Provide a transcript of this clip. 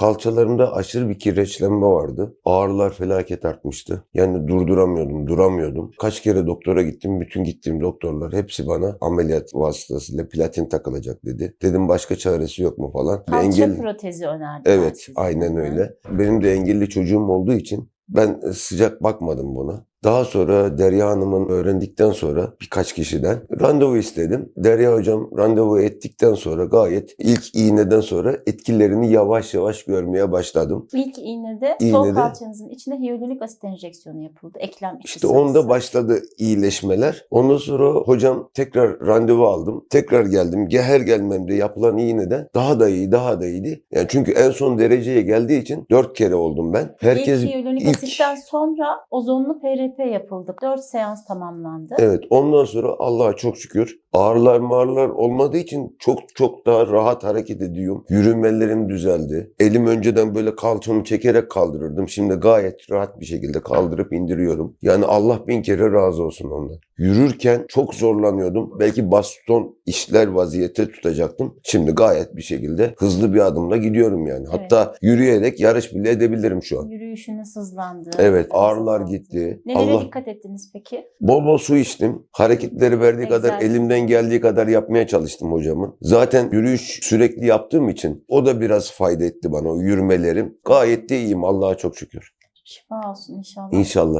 Kalçalarımda aşırı bir kireçlenme vardı. Ağrılar felaket artmıştı. Yani durduramıyordum, duramıyordum. Kaç kere doktora gittim. Bütün gittiğim doktorlar hepsi bana ameliyat vasıtasıyla platin takılacak dedi. Dedim başka çaresi yok mu falan. Kalça engel- protezi önerdiler Evet, aynen Hı. öyle. Benim de engelli çocuğum olduğu için ben sıcak bakmadım buna. Daha sonra Derya Hanım'ın öğrendikten sonra birkaç kişiden randevu istedim. Derya Hocam randevu ettikten sonra gayet ilk iğneden sonra etkilerini yavaş yavaş görmeye başladım. İlk iğnede sol İğnede- kalçanızın içine hyaluronik asit enjeksiyonu yapıldı. Eklem içi İşte onda sıvısı. başladı iyileşmeler. Ondan sonra hocam tekrar randevu aldım. Tekrar geldim. Ge- Her gelmemde yapılan iğneden daha da iyi, daha da iyiydi. Yani çünkü en son dereceye geldiği için dört kere oldum ben. Herkes İlk hyaluronik ilk- asitten sonra ozonlu PRP yapıldı. 4 seans tamamlandı. Evet ondan sonra Allah'a çok şükür ağrılar mağrılar olmadığı için çok çok daha rahat hareket ediyorum. Yürümelerim düzeldi. Elim önceden böyle kalçamı çekerek kaldırırdım. Şimdi gayet rahat bir şekilde kaldırıp indiriyorum. Yani Allah bin kere razı olsun ondan. Yürürken çok zorlanıyordum. Belki baston işler vaziyette tutacaktım. Şimdi gayet bir şekilde hızlı bir adımla gidiyorum yani. Evet. Hatta yürüyerek yarış bile edebilirim şu an. Yürüyüşünüz hızlandı. Evet ağrılar gitti. Nelere Allah dikkat ettiniz peki? Bol bol su içtim. Hareketleri verdiği kadar Egzersiz. elimden geldiği kadar yapmaya çalıştım hocamın. Zaten yürüyüş sürekli yaptığım için o da biraz fayda etti bana o yürümelerim. Gayet de iyiyim Allah'a çok şükür. Şifa olsun inşallah. İnşallah.